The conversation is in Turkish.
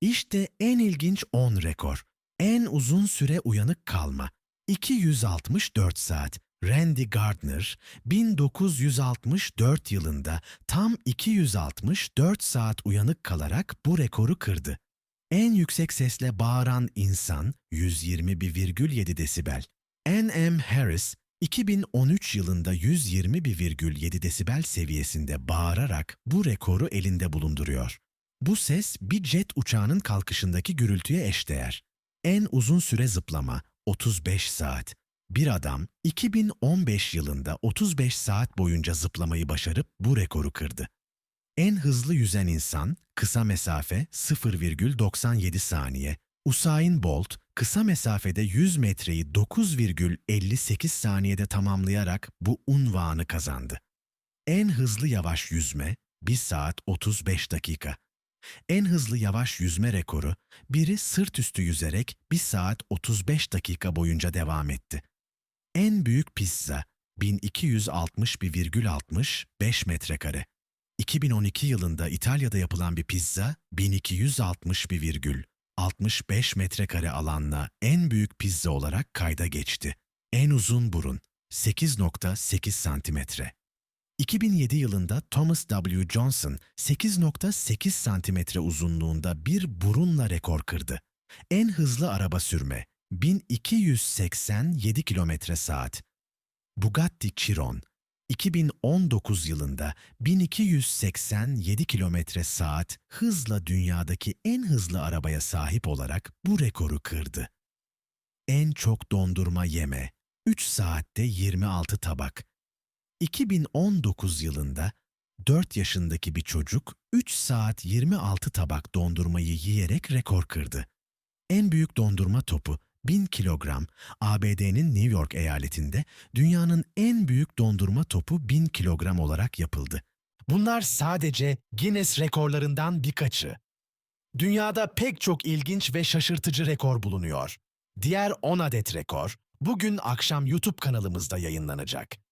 İşte en ilginç 10 rekor. En uzun süre uyanık kalma. 264 saat. Randy Gardner 1964 yılında tam 264 saat uyanık kalarak bu rekoru kırdı. En yüksek sesle bağıran insan 121,7 desibel. N.M. Harris 2013 yılında 121,7 desibel seviyesinde bağırarak bu rekoru elinde bulunduruyor. Bu ses bir jet uçağının kalkışındaki gürültüye eşdeğer. En uzun süre zıplama 35 saat. Bir adam 2015 yılında 35 saat boyunca zıplamayı başarıp bu rekoru kırdı. En hızlı yüzen insan kısa mesafe 0,97 saniye. Usain Bolt kısa mesafede 100 metreyi 9,58 saniyede tamamlayarak bu unvanı kazandı. En hızlı yavaş yüzme 1 saat 35 dakika. En hızlı yavaş yüzme rekoru biri sırt üstü yüzerek 1 saat 35 dakika boyunca devam etti. En büyük pizza 1261,65 metrekare. 2012 yılında İtalya'da yapılan bir pizza 1261,65 metrekare alanla en büyük pizza olarak kayda geçti. En uzun burun 8.8 santimetre. 2007 yılında Thomas W. Johnson 8.8 santimetre uzunluğunda bir burunla rekor kırdı. En hızlı araba sürme 1287 kilometre saat. Bugatti Chiron 2019 yılında 1287 kilometre saat hızla dünyadaki en hızlı arabaya sahip olarak bu rekoru kırdı. En çok dondurma yeme 3 saatte 26 tabak. 2019 yılında 4 yaşındaki bir çocuk 3 saat 26 tabak dondurmayı yiyerek rekor kırdı. En büyük dondurma topu 1000 kilogram ABD'nin New York eyaletinde dünyanın en büyük dondurma topu 1000 kilogram olarak yapıldı. Bunlar sadece Guinness rekorlarından birkaçı. Dünyada pek çok ilginç ve şaşırtıcı rekor bulunuyor. Diğer 10 adet rekor bugün akşam YouTube kanalımızda yayınlanacak.